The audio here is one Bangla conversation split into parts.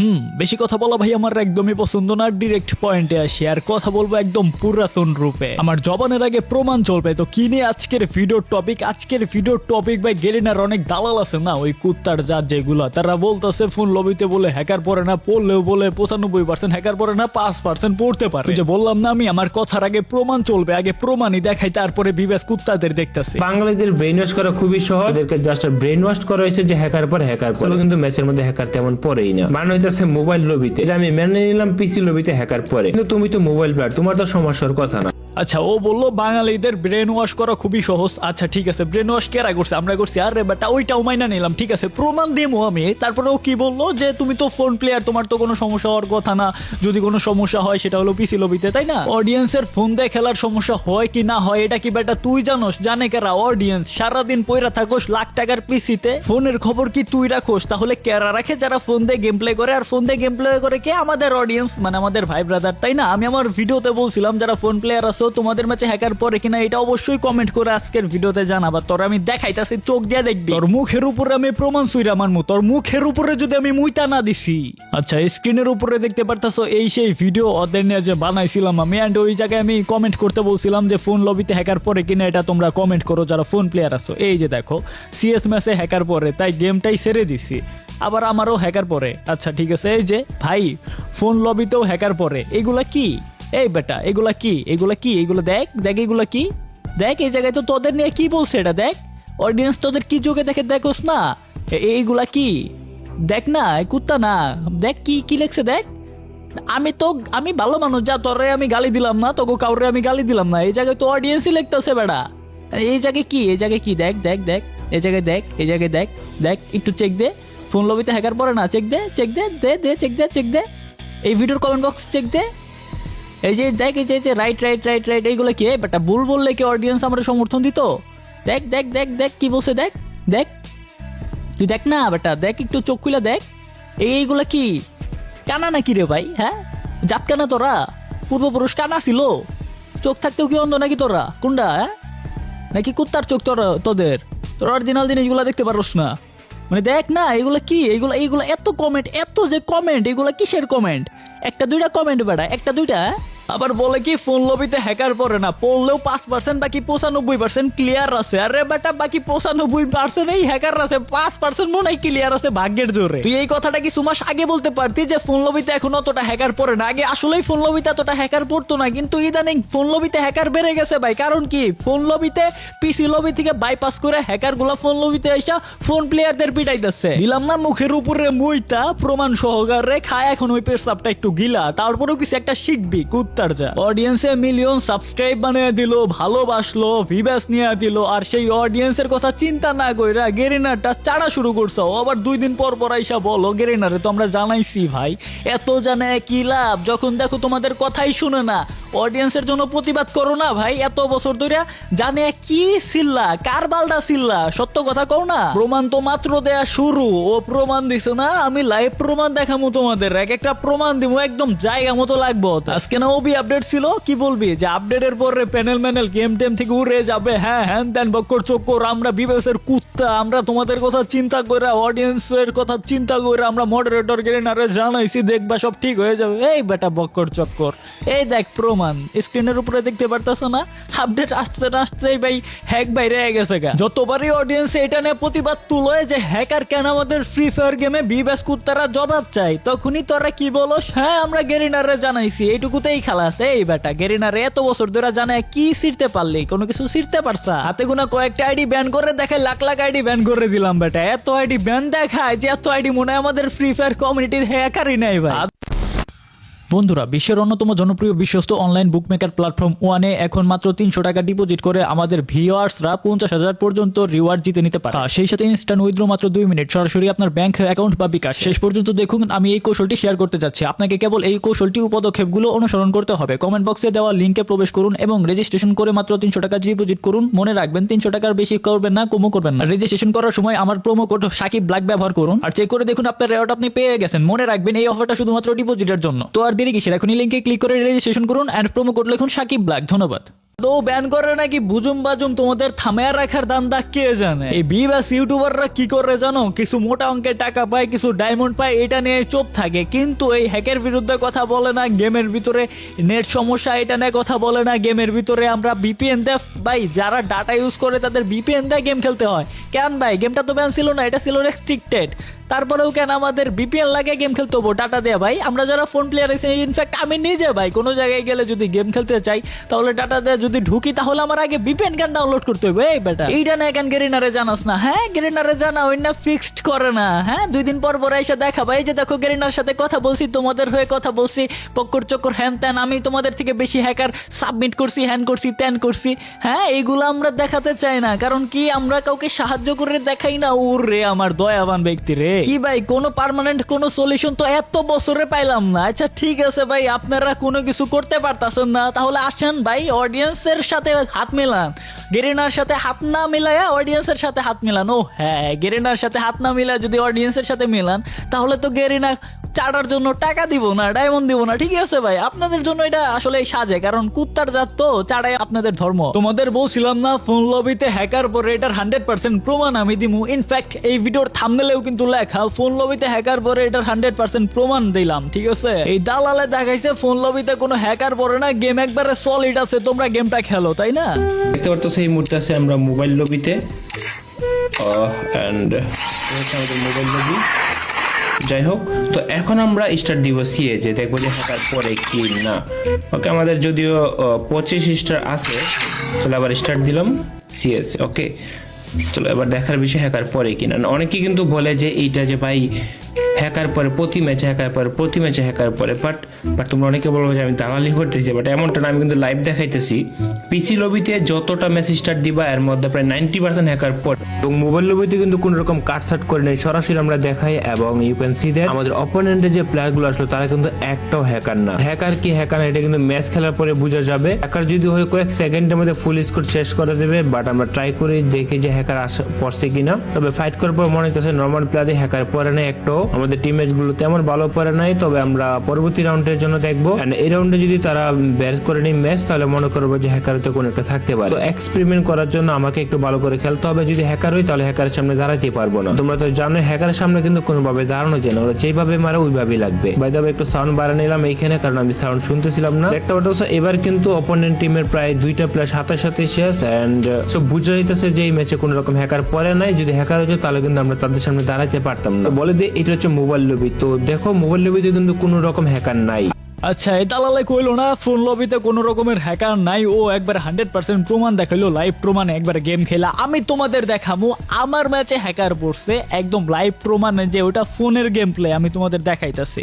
হুম, বেশি কথা বলা ভাই আমার একদমই পছন্দ না ডিরেক্ট পয়েন্টে আসি। আর কথা বলব একদম পুরাতন রূপে। আমার জবানের আগে প্রমাণ চলবে। তো কি নিয়ে আজকের ভিডিওর টপিক আজকের ভিডিওর টপিক ভাই গেরিনার অনেক দালাল আছে না? ওই কুত্তার জাত যেগুলো। তারা বলতেছে, ফোন লবিতে বলে হ্যাকার পড়ে না, পড়লেও বলে পঁচানব্বই পার্সেন্ট হ্যাকার পড়ে না, পাঁচ পার্সেন্ট পড়তে পারে। যে বললাম না আমি, আমার কথার আগে প্রমাণ চলবে। আগে প্রমাণই দেখাই, তারপরে বিবেশ কুত্তাদের দেখতেছে। বাঙালিদের ব্রেন ওয়াশ করা খুবই সহজ। ওদেরকে জাস্ট ব্রেন ওয়াশ করা হয়েছে যে হ্যাকার পর হ্যাকার পরে কিন্তু ম্যাচের মধ্যে হ্যাকার তেমন পরেই না। মানে হইতেছে মোবাইল লবিতে। এটা আমি মেনে নিলাম পিসি লবিতে হ্যাকার পরে। কিন্তু তুমি তো মোবাইল প্লেয়ার, তোমার তো সমস্যার কথা না। আচ্ছা ও বলল, বাঙালিদের ব্রেন ওয়াশ করা খুবই সহজ। আচ্ছা ঠিক আছে ব্রেন ওয়াশ কেরা করছে? আমরা করছি, আরে বেটা, ওইটাও মাইনা নিলাম। ঠিক আছে, প্রমাণ দিমো আমি। তারপরে ও কি বলল, যে তুমি তো ফোন প্লেয়ার তোমার তো কোনো সমস্যা হওয়ার কথা না। যদি কোনো সমস্যা হয়, সেটা হলো পিসি লবিতে তাই না? অডিয়েন্সের ফোন দিয়ে খেলার সমস্যা হয় কি না হয়, এটা কি বেটা তুই জানোস? জানে কেরা? অডিয়েন্স সারাদিন পয়রা থাকোস লাখ টাকার পিসিতে ফোনের খবর কি তুই রাখোস? তাহলে কেরা রাখে যারা ফোন দিয়ে গেম প্লে করে? আর ফোন দিয়ে গেম প্লে করে কে? আমাদের অডিয়েন্স মানে আমাদের ভাই ব্রাদার তাই না? আমি আমার ভিডিওতে বলছিলাম, যারা ফোন প্লেয়ার আছো তোমাদের ম্যাচে হ্যাকার পরে কিনা, এটা অবশ্যই কমেন্ট করে আজকের ভিডিওতে জানাবা। তোর আমি দেখাইতাছি, চোখ দিয়ে দেখবি। তোর মুখের উপরে আমি প্রমাণ সুইরা মারমু, তোর মুখের উপরে যদি আমি মুইতা না দিছি। আচ্ছা স্ক্রিনের উপরে দেখতে পারতাছো, এই সেই ভিডিও ওদের নিয়ে যে বানাইছিলাম আমি অ্যান্ড ওই জায়গায় আমি কমেন্ট করতে বলছিলাম যে ফোন লবিতে হ্যাকার পরে কিনা, এটা তোমরা কমেন্ট করো, যারা ফোন প্লেয়ার আছো। এই যে দেখো সিএস ম্যাচে হ্যাকার পরে তাই গেমটাই সেরে দিছি। আবার আমারও হ্যাকার পরে আচ্ছা ঠিক আছে, এই যে, ভাই ফোন লবিতেও হ্যাকার পরে এগুলা কি? এই বেটা, এগুলা কি? এগুলা কি? এগুলো দেখ দেখ এগুলা কি? দেখ, এই জায়গায় তো তোদের নিয়ে কি বলছে এটা, দেখ। অডিয়েন্স তোদের কি চোখে দেখে দেখোস না? এইগুলা কি? দেখ না কুত্তা না। দেখ কি কি লেখছে, দেখ। আমি তো, আমি ভালো মানুষ, যা তোরে আমি গালি দিলাম না, তোকে কাউরে আমি গালি দিলাম না। এই জায়গায় তো অডিয়েন্সই লিখতেছে বেড়া এই জায়গায় কি? এই জায়গায় কি? দেখ দেখ দেখ। এই জায়গায় দেখ, এই জায়গায় দেখ দেখ, একটু চেক দে। ফোন লবিতে হ্যাকার পরে না? চেক দে চেক দে দে দে চেক দে চেক দে। এই ভিডিওর কমেন্ট বক্স চেক দে। এই যে দেখ, এই যে রাইট রাইট রাইট রাইট এইগুলো কি? বেটা, ভুল বললে কি অডিয়েন্স আমরা সমর্থন দিত? দেখ দেখ দেখ দেখ, কি বলছে, দেখ দেখ। তুই দেখ না, বেটা, দেখ, একটু চোখ খুলে দেখ। এই, এইগুলা কি? কানা নাকি রে ভাই হ্যাঁ? জাত কানা তোরা? পূর্বপুরুষ কানা ছিল। চোখ থাকতেও কি অন্ধ নাকি তোরা? কোনটা হ্যাঁ? নাকি কুত্তার চোখ তোর, তোদের? তোর অরিজিনাল জিনিসগুলো দেখতে পারোস না। মানে দেখ না এগুলো কি? এগুলো এইগুলো এত কমেন্ট এত যে কমেন্ট এগুলো কিসের কমেন্ট একটা দুইটা কমেন্ট বেড়া একটা দুইটা হ্যাঁ? আবার বলে কি ফোন লবিতে হ্যাকার পড়ে না, পড়লেও পাঁচ পার্সেন্ট বাকি পঁচানব্বই পার্সেন্ট ক্লিয়ার আছে। আরে বেটা, বাকি পঁচানব্বই পার্সেন্ট এই হ্যাকার আছে, পাঁচ পার্সেন্ট মনে ক্লিয়ার আছে ভাগ্যের জোরে। তুই এই কথাটা কি সুমাস আগে বলতে পারতি যে ফোন লবিতে এখন অতটা হ্যাকার পড়ে না? আগে আসলেই ফোন লবিতে এতটা হ্যাকার পড়তো না, কিন্তু ইদানিং ফোন লবিতে হ্যাকার বেড়ে গেছে ভাই। কারণ কি ফোন লবিতে পিসি লবি থেকে বাইপাস করে হ্যাকারগুলা ফোন লবিতে এসে ফোন প্লেয়ারদের পিটাইতেছে। দিলাম না মুখের উপরে মুইতা, প্রমাণ সহকারে খায় এখন ওই পেটসাপটা একটু গিলা, তারপরেও কিছু একটা শিখবি কুত্তার যা। অডিয়েন্সে মিলিয়ন সাবস্ক্রাইব বানিয়ে দিল ভালোবাসলো ভিভাস নিয়ে দিল, আর সেই অডিয়েন্সের কথা চিন্তা না কইরা গেরিনারটা চাড়া শুরু করছ। আবার দুই দিন পর পর আইসা বলো, গেরিনারে তো আমরা জানাইছি ভাই, এত জানে কি লাভ? যখন দেখো তোমাদের কথাই শুনে না। অডিয়েন্সের জন্য প্রতিবাদ করো না ভাই, এত বছর ধরে জানে কি সিল্লা, কার বালডা সিল্লা? সত্য কথা কও না? প্রমাণ তো মাত্র দেয়া শুরু। ও প্রমাণ দিছে না, আমি লাইভ প্রমাণ দেখামু তোমাদের। এক একটা প্রমাণ দিব একদম জায়গা মতো লাগবো। আজকে না ওবি আপডেট ছিল? কি বলবি? যে আপডেটের পরে প্যানেল ম্যানেল গেম টেম থেকে উড়ে যাবে। হ্যাঁ হ্যান ত্যান, বক্কর চক্কর, আমরা বিবেসের কুত্তা, আমরা তোমাদের কথা চিন্তা করে অডিয়েন্সের কথা চিন্তা করে, আমরা মডারেটর গেরিনারে জানাইছি, দেখবা সব ঠিক হয়ে যাবে। এই বেটা বক্কর চক্কর, এই দেখ প্রমাণ স্ক্রিনের উপরে দেখতে পারতাছ না? আপডেট আসতে না আসতেই ভাই হ্যাক বাইরে গেছে গা। যতবারই অডিয়েন্স এটা নিয়ে প্রতিবাদ তুলো যে হ্যাকার কেন আমাদের ফ্রি ফায়ার গেমে বিবেস কুত্তারা জবাব চাই তখনই তোরা কি বলস? হ্যাঁ আমরা গেরিনারে জানাইছি, এইটুকুতেই খালাস এই বেটা, গেরিনারে এত বছর ধরে জানে কি ছিড়তে পারলি, কোনো কিছু ছিড়তে পারছা হাতে গুনা কয়েকটা আইডি ব্যান করে দেখায় লাখ লাখ আইডি ব্যান করে দিলাম বেটা, এত আইডি ব্যান দেখায় যে এত আইডি মনে হয় আমাদের ফ্রি ফায়ার কমিউনিটির হ্যাকারই নাই ভাই। বন্ধুরা, বিশ্বের অন্যতম জনপ্রিয় বিশ্বস্ত অনলাইন বুকমেকার প্ল্যাটফর্ম ওয়ানে এখন মাত্র তিনশো টাকা ডিপোজিট করে আমাদের ভিওয়ার্সরা পঞ্চাশ হাজার পর্যন্ত রিওয়ার্ড জিতে নিতে পারে। সেই সাথে ইনস্ট্যান্ট উইথড্র মাত্র দুই মিনিট, সরাসরি আপনার ব্যাংক অ্যাকাউন্ট বা বিকাশ। শেষ পর্যন্ত দেখুন, আমি এই কৌশলটি শেয়ার করতে যাচ্ছি। আপনাকে কেবল এই কৌশলটি ও পদক্ষেপগুলো অনুসরণ করতে হবে। কমেন্ট বক্সে দেওয়া লিঙ্কে প্রবেশ করুন এবং রেজিস্ট্রেশন করে মাত্র তিনশো টাকা ডিপোজিট করুন। মনে রাখবেন, তিনশো টাকার বেশি করবেন না, কমও করবেন না। রেজিস্ট্রেশন করার সময় আমার প্রোমো কোড সাকিব ব্ল্যাক ব্যবহার করুন। আর চেক করে দেখুন, আপনার রেওয়ার্ড আপনি পেয়ে গেছেন। মনে রাখবেন, এই অফারটা শুধুমাত্র ডিপোজিটের জন্য। তো আর দেরি কিসের? এখনই লিঙ্কে ক্লিক করে রেজিস্ট্রেশন করুন অ্যান্ড প্রোমো কোড লিখুন সাকিব ব্ল্যাক ধন্যবাদ। ও ব্যান করে নাকি বুজুম বাজুম তোমাদের থামায়া রাখার দান্দা কে জানে? এই বিবাস ইউটিউবাররা কি করে জানো? কিছু মোটা অঙ্কের টাকা পায়, কিছু ডায়মন্ড পায়, এটা নিয়ে চোপ থাকে। কিন্তু এই হ্যাকের বিরুদ্ধে কথা বলে না গেমের ভিতরে নেট সমস্যা, এটা নিয়ে কথা বলে না। গেমের ভিতরে আমরা বিপিএন দেয়। ভাই, যারা ডাটা ইউজ করে তাদের বিপিএন দেয় গেম খেলতে হয়। কেন ভাই? গেমটা তো ব্যান ছিল না, এটা ছিল রেস্ট্রিক্টেড তারপরেও কেন আমাদের বিপিএল লাগে গেম খেলতে হব? ডাটা দেয়া ভাই। আমরা যারা ফোন প্লেয়ার আছে ইনফ্যাক্ট আমি নিজে ভাই, কোনো জায়গায় গেলে যদি গেম খেলতে চাই, তাহলে ডাটা দেয়া যদি ঢুকি, তাহলে আমার আগে বিপিএন গান ডাউনলোড করতে হবে। এই বেটা। এইটা না কেন গেরিনারে জানাস না হ্যাঁ? গেরিনারে জানা ওই না ফিক্সড করে না হ্যাঁ? দুই দিন পর পর এসে দেখা, ভাই যে দেখো গেরিনার সাথে কথা বলছি, তোমাদের হয়ে কথা বলছি, পক্কর চক্কর হ্যান ত্যান, আমি তোমাদের থেকে বেশি হ্যাকার সাবমিট করছি, হ্যান করছি, ত্যান করছি হ্যাঁ? এইগুলো আমরা দেখাতে চাই না, কারণ কি আমরা কাউকে সাহায্য করে দেখাই না? ওর রে আমার দয়াবান ব্যক্তি রে। কি ভাই, কোনো পার্মানেন্ট কোনো সলিউশন তো এত বছরে পাইলাম না। আচ্ছা ঠিক আছে ভাই, আপনারা কোনো কিছু করতে পারতাছেন না। তাহলে আসেন ভাই অডিয়েন্সের সাথে হাত মিলান। গেরিনার সাথে হাত না মিলায়া অডিয়েন্সের সাথে হাত মিলান। ও হ্যাঁ গেরিনার সাথে হাত না মিলায় যদি অডিয়েন্সের সাথে মিলান, তাহলে তো গেরিনা চাটার জন্য টাকা দিব না ডায়মন্ড দিব না। ঠিক আছে ভাই, আপনাদের জন্য এটা আসলে সাজে, কারণ কুত্তার জাত তো চাটাই আপনাদের ধর্ম। তোমাদের বলছিলাম না ফোন লবিতে হ্যাকার পরে এটার হান্ড্রেড পার্সেন্ট প্রমাণ আমি দিমু। ইনফ্যাক্ট এই ভিডিওর থামনেলেও কিন্তু লেখা ফোন লবিতে হ্যাকার পরে এটার হান্ড্রেড পার্সেন্ট প্রমাণ দিলাম, ঠিক আছে? এই দালালে দেখাইছে ফোন লবিতে কোনো হ্যাকার পরে না গেম একবারে সলিড আছে, তোমরা গেমটা খেলো, তাই না? দেখতে পারতো সেই মুহূর্তে আছে আমরা মোবাইল লবিতে অ্যান্ড আমাদের মোবাইল লবি যাই হোক, তো এখন আমরা স্টার্ট দিব সিএ যে দেখব যে হ্যাকার পরে কি না। ওকে আমাদের যদিও পঁচিশ স্টার আছে, তাহলে আবার স্টার্ট দিলাম সিএস ওকে চলো এবার দেখার বিষয় হ্যাকার পরে কিনা। অনেকে কিন্তু বলে যে এইটা যে ভাই হ্যাকার পরে, প্রতি ম্যাচে হ্যাকার পরে, প্রতি ম্যাচে হ্যাকার পরে বাট বাট তোমরা অনেকে বলব যে আমি দালালি করতেছি বাট এমনটা না, আমি কিন্তু লাইভ দেখাইতেছি। পিসি লবিতে যতটা ম্যাচ স্টার্ট দিবা, এর মধ্যে প্রায় নাইনটি পার্সেন্ট হ্যাকার পর। এবং মোবাইল লবিতে কিন্তু কোনো রকম কাট সাট করে নেই, সরাসরি আমরা দেখাই এবং ইউ ক্যান সি দ্যাট আমাদের অপোনেন্টের যে প্লেয়ারগুলো আসলো, তারা কিন্তু একটাও হ্যাকার না। হ্যাকার কি হ্যাকার এটা কিন্তু ম্যাচ খেলার পরে বোঝা যাবে। হ্যাকার যদি হয়, কয়েক সেকেন্ডের মধ্যে ফুল স্কোর শেষ করে দেবে বাট আমরা ট্রাই করে দেখি যে হ্যাকার আসা, পড়ছে কিনা। তবে ফাইট করার পর মনে হচ্ছে নর্মাল প্লেয়ারে হ্যাকার পরে না একটাও। আমাদের টিম ম্যাচগুলো তেমন ভালো পরে নাই, তবে আমরা পরবর্তী রাউন্ডের জন্য দেখব। এই রাউন্ডে যদি তারা ব্যাচ করে নেই ম্যাচ তাহলে মনে করব যে হ্যাকার তো কোনো একটা থাকতে পারে। এক্সপেরিমেন্ট করার জন্য আমাকে একটু ভালো করে খেলতে হবে। যদি হ্যাকার হই, তাহলে হ্যাকারের সামনে দাঁড়াতে পারব না। তোমরা তো জানো হ্যাকারের সামনে কিন্তু কোনোভাবে দাঁড়ানো যায় না। ওরা যেভাবে মারে, ওইভাবেই লাগবে। বাই দাবে একটু সাউন্ড বাড়া নিলাম এইখানে, কারণ আমি সাউন্ড শুনতেছিলাম না। দেখতে পাচ্ছ এবার কিন্তু অপোনেন্ট টিমের প্রায় দুইটা প্লেয়ার সাথে সাথে শেষ। এন্ড সব বুঝে যাইতেছে যে এই ম্যাচে কোনো রকম হ্যাকার পরে নাই। যদি হ্যাকার হতো তাহলে কিন্তু আমরা তাদের সামনে দাঁড়াতে পারতাম না। বলে দিয়ে এটা হচ্ছে মোবাইল লবি। তো দেখো মোবাইল লবিতে কিন্তু কোনো রকম হ্যাকার নাই। আচ্ছা এই দালালে কইলো না ফোন লবিতে কোনো রকমের হ্যাকার নাই। ও একবার হান্ড্রেড পার্সেন্ট প্রমাণ দেখাইলো লাইভ প্রমাণ একবার গেম খেলা। আমি তোমাদের দেখামু আমার ম্যাচে হ্যাকার পড়ছে একদম লাইভ প্রমাণে যে ওটা ফোনের গেম প্লে আমি তোমাদের দেখাইতাছি।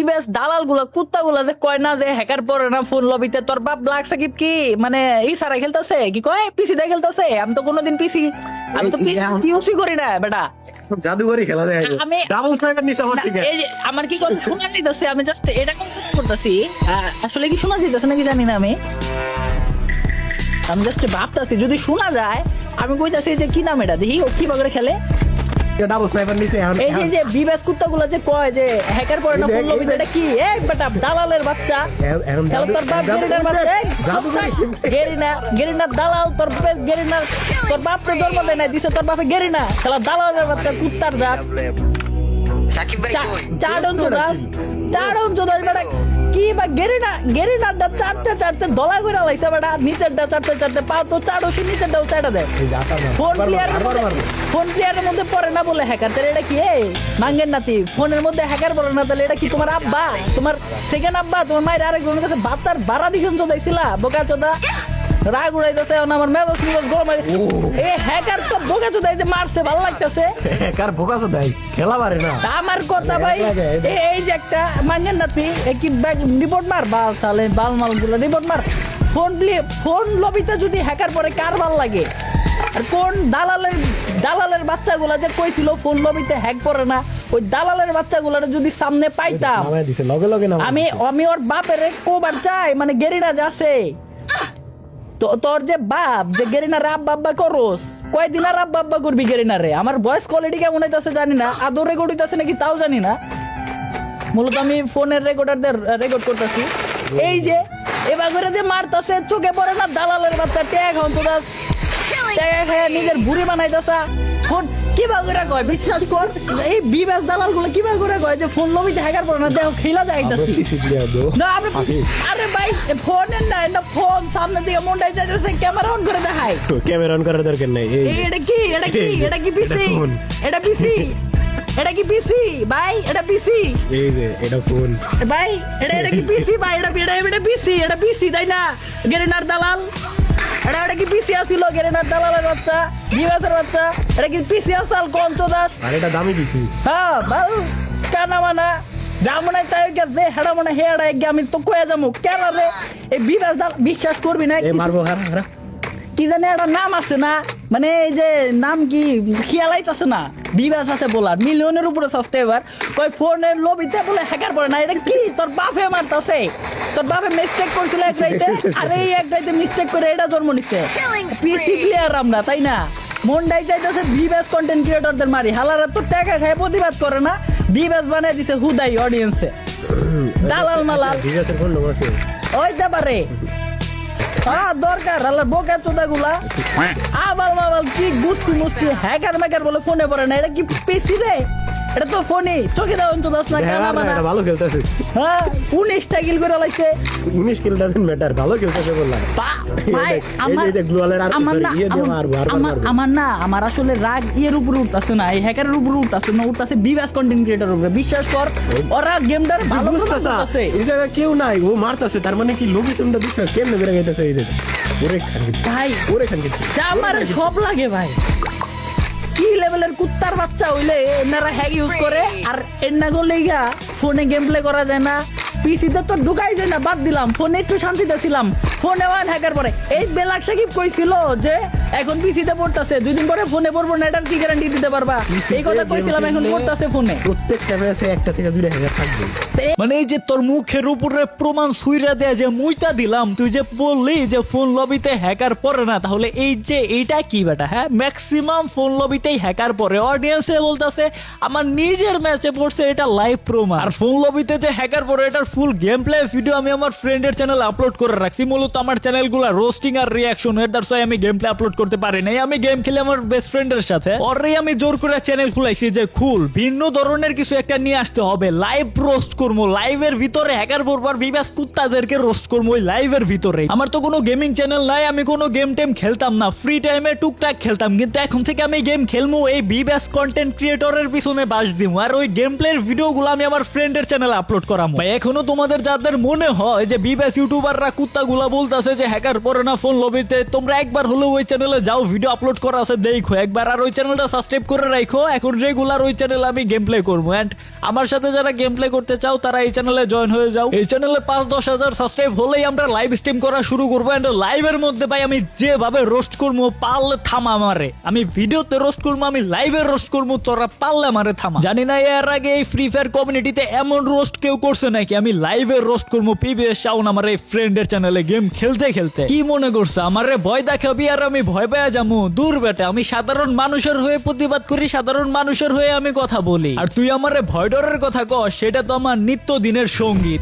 ইবেস দালালগুলা কুত্তা গুলা যে কয় না যে হ্যাকার পরে না ফোন লবিতে তোর বাপ ব্ল্যাক সাকিব কি? মানে এই সারা খেলতেছে? কি কয়? পিসি দিয়ে খেলতেছে? আমি তো কোনোদিন পিসি আমি তো পিসি করি না বেটা। জাদুঘরি খেলা যায় আমি- ডাবল স্ট্রাইকার নিছে আমার ঠিক আছে আমার কি কথা শোনা যাইতেছে? আমি জাস্ট এটা কনফার্ম করতেছি। আসলে কি শোনা যাইতেছে নাকি জানি না আমি। আমি জাস্ট ভাবতাছি যদি শোনা যায় আমি কইতাছি যে কি নাম এটা? দেখি ও কি বাগরে খেলে। ডাবল স্নাইপার নিছে এই যে যে বিবেস কুত্তাগুলো যে কয় যে হ্যাকার পরে না এই যে- ফোন লবি এই যে- এটা কি? এই বেটা দালালের বাচ্চা। এখন- এখন খেলো জাদু- তোর বাপ গেরিনার বাচ্চা গেরিনা গেরিনার দালাল তোর বাপে গেরিনার তোর বাপ তো জন্ম দেয় না দিছে তোর বাপে গেরিনা। খেলা দালালের বাচ্চা কুত্তার জাত। সাকিব ভাই কই? চারণ চোদাস চারণ চোদাস বেটা কি বা গেরিনা গেরিনারটা চারটে চারটে দলা করে লাইছে বেটা নিচেরটা চারটে চারটে পা তো চারোশি নিচেরটাও চারটা দেয়। Phone player. ফোন প্লেয়ারের মধ্যে পড়ে না বলে হ্যাকার তাহলে এটা কি? এ মাঙ্গের নাতি ফোনের মধ্যে হ্যাকার পড়ে না তাহলে এটা কি তোমার আব্বা? তোমার সেকেন্ড আব্বা তোমার মায়ের আরেকজনের কাছে বাচ্চার বাড়া দিকে তো দেখছিলা বোকা চোদা। রাগ উড়াইতেছে আমার মেজাজ মেজাজ গরম হয়ে এ হ্যাকার তো বোকা চোদাই যে মারছে ভালো লাগতেছে। কার বোকাছো দেয় খেলা পারে না। আমার কথা ভাই এই যে- এ- এই যে একটা মাঙ্গেন নাতি এ কি ব্যাগ রিপোর্ট মার? বাল তাহলে বাল মালগুলো রিপোর্ট মার। ফোন ফোন লবিতে যদি হ্যাকার পরে কার ভালো লাগে? আর কোন দালালের দালালের বাচ্চাগুলা যে কইছিল ফোন লবিতে হ্যাক করে না ওই দালালের বাচ্চাগুলার যদি সামনে পাইতাম নামায় লগে লগে আমি আমি ওর বাপের কোবার চাই মানে গেরিনা যাচ্ছে। তো তোর যে বাপ যে গেরিনা রাব বাব্বা করস কয়দিন আর রাব বাব্বা করবি গেরিনা রে আমার বয়স কোয়ালিটি কেমন হইতাছে জানি না আদৌ রেকর্ড হইতাছে নাকি তাও জানি না। মূলত আমি ফোনের রেকর্ডার রেকর্ড করতেছি। এই যে এবার করে যে মারতাছে চোখে পড়ে না দালালের বাচ্চা ট্যাগ হন তো দাস ট্যাগ খেয়ে নিজের বুড়ি বানাইতাছা। কিবা করে কয়? বিশ্বাস কর এই বিবাস দালালগুলো কিবা করে কয় যে ফোন লবিতে হ্যাকার পড়ে না? দেখো খেলা যাইতাছি পিসি না আমরা আরে ভাই ফোনের না এটা ফোন সামনে দিকে মন্ডাই যাইতেছে ক্যামেরা অন করে দেখাই ক্যামেরা অন করার দরকার নাই এটা কি এটা কি এটা কি পিসি এটা পিসি এটা কি পিসি ভাই এটা পিসি এই যে এটা ফোন ভাই এটা এটা কি পিসি ভাই এটা এটা এটা পিসি এটা পিসি তাই না? গেরেনার দালাল। এটা এটা কি পিসি আসিল গেরেনার দালালের বাচ্চা? বিবাসের বাচ্চা? এটা কি দাস আর এটা দামি পিসি হ্যাঁ ভালো কানা মানা। যা মনে হয় তাই হেডা মনে হেডা আমি তো কয়ে যাব কেন রে? এই বিবাস বিশ্বাস করবি না? মারবো কি জানি একটা নাম আছে না? মানে এই যে নাম কি খেয়ালাইত আছে না? বিবাস আছে বলার মিলিয়নের উপরে সাবস্ক্রাইবার কয় ফোনের লবিতে বলে হ্যাকার পড়ে না এটা কি? তোর বাপে মারতাছে। তোর বাপে মিস্টেক করছিল এক রাইতে আর এই এক রাইতে মিস্টেক করে এটা জন্ম নিচ্ছে পিসি প্লেয়ার আমরা তাই না? মন্ডাই চাইতেছে বিবাস কন্টেন্ট ক্রিয়েটরদের মারি। হালারা তো টাকা খায় প্রতিবাদ করে না। বিবাস বানিয়ে দিছে হুদাই অডিয়েন্সে দালাল মালাল। বিকাশের ফোন হ্যাঁ দরকার আল্লাহ বোকা চোদা গুলা আবার মাবাল কি গুস্তি মুস্তি হ্যাকার ম্যাকার বলে ফোনে পড়ে না এটা কি পেছি রে? এটা তো ফোনে চোখে দাও তো দাস না কানা বানা ভালো খেলতেছে। হ্যাঁ উনিশটা কিল করে লাইছে? উনিশ কিল ডাজেন্ট ম্যাটার ভালো খেলতেছে বললাম। আমার যে গ্লোয়ালের আর আমার না আমার- আসলে রাগ ইয়ের উপরে উঠতেছে না এই হ্যাকারের উপরে উঠতেছে না উঠতেছে বিবাস কন্টেন্ট ক্রিয়েটর উপরে। বিশ্বাস কর ওরা গেমটার ভালো বুঝতেছ এই জায়গায় কেউ নাই ও মারতাছে তার মানে কি লোকেশনটা দিচ্ছে কেমনে বেড়ে গেছে এই দেখো ওরে খান ভাই ওরে খান যা আমার সব লাগে ভাই। কি লেভেলের কুত্তার বাচ্চা হইলে এনারা হ্যাক ইউজ করে? আর এন্না গো গা ফোনে গেম প্লে করা যায় না। পিসিতে তো ঢুকাই যায় না, বাদ দিলাম। ফোনে একটু শান্তিতে ছিলাম। ফোনে ওয়ান হ্যাকার পরে। এই বেলাক সাকিব কইছিল যে এখন পিসিতে পড়তাছে দুই দিন পরে ফোনে পড়ব না এটার কি গ্যারান্টি দিতে পারবা? এই কথা কইছিলাম এখন পড়তাছে ফোনে। প্রত্যেকটা ম্যাচে একটা থেকে দুইটা হাজার থাকবে। মানে এই যে তোর মুখের উপরে প্রমাণ সুইরা দেয়া যে মুইতা দিলাম তুই যে বললি যে ফোন লবিতে হ্যাকার পড়ে না তাহলে এই যে এইটা কি বেটা হ্যাঁ? ম্যাক্সিমাম ফোন লবিতেই হ্যাকার পড়ে। অডিয়েন্সে বলতাছে আমার নিজের ম্যাচে পড়ছে এটা লাইভ প্রমাণ। আর ফোন লবিতে যে হ্যাকার পড়ে এটার ফুল গেম প্লে ভিডিও আমি আমার ফ্রেন্ডের চ্যানেলে আপলোড করে রাখছি। মূলত আমার চ্যানেলগুলো রোস্টিং আর রিয়াকশন এর দ্বারা আমি গেম প্লে আপলোড করতে পারি নাই। আমি গেম খেলে আমার বেস্ট ফ্রেন্ডের সাথে। ওরই আমি জোর করে চ্যানেল খুলাইছি যে খুল ভিন্ন ধরনের কিছু একটা নিয়ে আসতে হবে। লাইভ রোস্ট করব। লাইভের ভিতরে হ্যাকার পড়বার বিবাস কুত্তাদেরকে রোস্ট করব ওই লাইভের ভিতরে আমার তো কোনো গেমিং চ্যানেল নাই, আমি কোনো গেম টেম খেলতাম না। ফ্রি টাইমে টুকটাক খেলতাম, কিন্তু এখন থেকে আমি গেম খেলব এই বিবাস কন্টেন্ট ক্রিয়েটরের পিছনে বাস দিব আর ওই গেম প্লের ভিডিওগুলো আমি আমার ফ্রেন্ডের চ্যানেলে আপলোড করাম। ভাই, এখনও তোমাদের যাদের মনে হয় যে বিবাস ইউটিউবাররা কুত্তাগুলা বলতাছে যে হ্যাকার পরে না ফোন লবিতে, তোমরা একবার হলেও ওই চ্যানেলে যাও ভিডিও আপলোড করা আছে, দেখো। একবার আর ওই চ্যানেলটা সাবস্ক্রাইব করে রাখো। এখন রেগুলার ওই চ্যানেলে আমি গেম প্লে করব। এন্ড আমার সাথে যারা গেম প্লে করতে চাও, তারা এই চ্যানেলে জয়েন হয়ে যাও। এই চ্যানেলে পাঁচ দশ হাজার সাবস্ক্রাইব হলেই আমরা লাইভ স্ট্রিম করা শুরু করব। এন্ড লাইভের মধ্যে ভাই, আমি যেভাবে রোস্ট করব, পারলে থামা আমারে। আমি ভিডিওতে রোস্ট করব, আমি লাইভে রোস্ট করব, তোরা পারলে আমারে থামা। জানি না এর আগে এই ফ্রি ফায়ার কমিউনিটিতে এমন রোস্ট কেউ করছে নাকি? আমি লাইভে রোস্ট করব পিবিএস শাওন আমার এই ফ্রেন্ডের চ্যানেলে গেম খেলতে খেলতে। কি মনে করছে? আমারে ভয় দেখাবি আর আমি ভয় পেয়ে যাব দূর বেটা, আমি সাধারণ মানুষের হয়ে প্রতিবাদ করি, সাধারণ মানুষের হয়ে আমি কথা বলি। আর তুই আমার ভয় ডরের কথা কস, সেটা তো আমার নিত্য দিনের সংগীত।